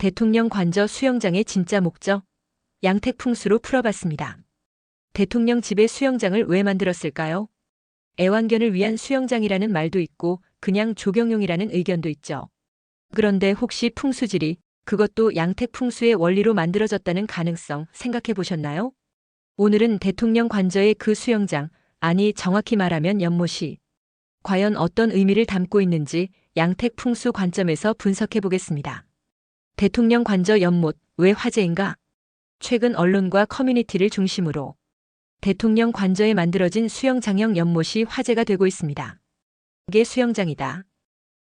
대통령 관저 수영장의 진짜 목적? 양택 풍수로 풀어봤습니다. 대통령 집에 수영장을 왜 만들었을까요? 애완견을 위한 수영장이라는 말도 있고 그냥 조경용이라는 의견도 있죠. 그런데 혹시 풍수질이 그것도 양택 풍수의 원리로 만들어졌다는 가능성 생각해 보셨나요? 오늘은 대통령 관저의 그 수영장, 아니 정확히 말하면 연못이 과연 어떤 의미를 담고 있는지 양택 풍수 관점에서 분석해 보겠습니다. 대통령 관저 연못 왜 화제인가? 최근 언론과 커뮤니티를 중심으로 대통령 관저에 만들어진 수영장형 연못이 화제가 되고 있습니다. 이게 수영장이다.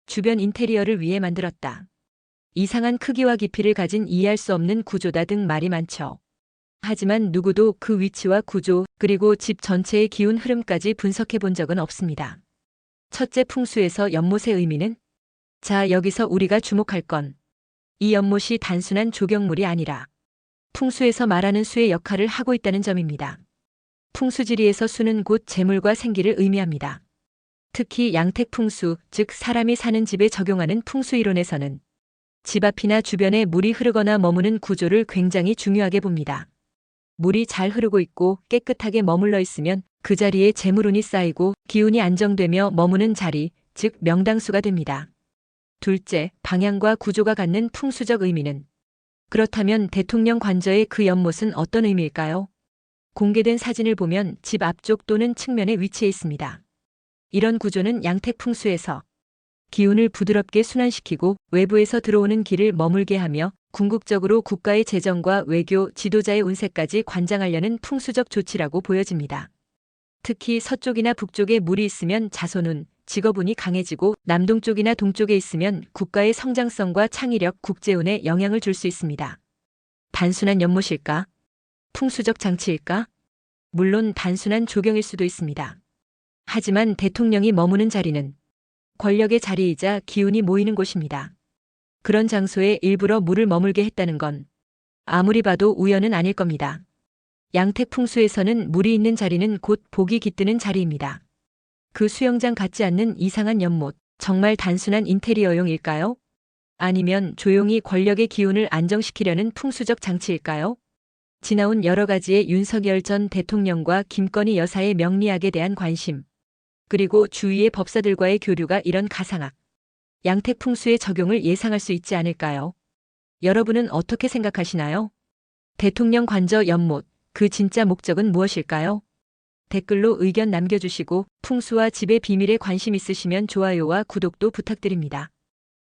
주변 인테리어를 위해 만들었다. 이상한 크기와 깊이를 가진 이해할 수 없는 구조다 등 말이 많죠. 하지만 누구도 그 위치와 구조, 그리고 집 전체의 기운 흐름까지 분석해 본 적은 없습니다. 첫째 풍수에서 연못의 의미는? 자, 여기서 우리가 주목할 건, 이 연못이 단순한 조경물이 아니라, 풍수에서 말하는 수의 역할을 하고 있다는 점입니다. 풍수지리에서 수는 곧 재물과 생기를 의미합니다. 특히 양택 풍수, 즉 사람이 사는 집에 적용하는 풍수 이론에서는 집 앞이나 주변에 물이 흐르거나 머무는 구조를 굉장히 중요하게 봅니다. 물이 잘 흐르고 있고 깨끗하게 머물러 있으면 그 자리에 재물운이 쌓이고 기운이 안정되며 머무는 자리, 즉 명당수가 됩니다. 둘째, 방향과 구조가 갖는 풍수적 의미는 그렇다면 대통령 관저의 그 연못은 어떤 의미일까요? 공개된 사진을 보면 집 앞쪽 또는 측면에 위치해 있습니다. 이런 구조는 양택 풍수에서 기운을 부드럽게 순환시키고 외부에서 들어오는 길을 머물게 하며 궁극적으로 국가의 재정과 외교, 지도자의 운세까지 관장하려는 풍수적 조치라고 보여집니다. 특히 서쪽이나 북쪽에 물이 있으면 자손운, 직업운이 강해지고 남동쪽이나 동쪽에 있으면 국가의 성장성과 창의력, 국제운에 영향을 줄 수 있습니다. 단순한 연못일까? 풍수적 장치일까? 물론 단순한 조경일 수도 있습니다. 하지만 대통령이 머무는 자리는 권력의 자리이자 기운이 모이는 곳입니다. 그런 장소에 일부러 물을 머물게 했다는 건 아무리 봐도 우연은 아닐 겁니다. 양택 풍수에서는 물이 있는 자리는 곧 복이 깃드는 자리입니다. 그 수영장 같지 않는 이상한 연못, 정말 단순한 인테리어용일까요? 아니면 조용히 권력의 기운을 안정시키려는 풍수적 장치일까요? 지나온 여러 가지의 윤석열 전 대통령과 김건희 여사의 명리학에 대한 관심, 그리고 주위의 법사들과의 교류가 이런 가상학, 양택 풍수의 적용을 예상할 수 있지 않을까요? 여러분은 어떻게 생각하시나요? 대통령 관저 연못, 그 진짜 목적은 무엇일까요? 댓글로 의견 남겨주시고 풍수와 집의 비밀에 관심 있으시면 좋아요와 구독도 부탁드립니다.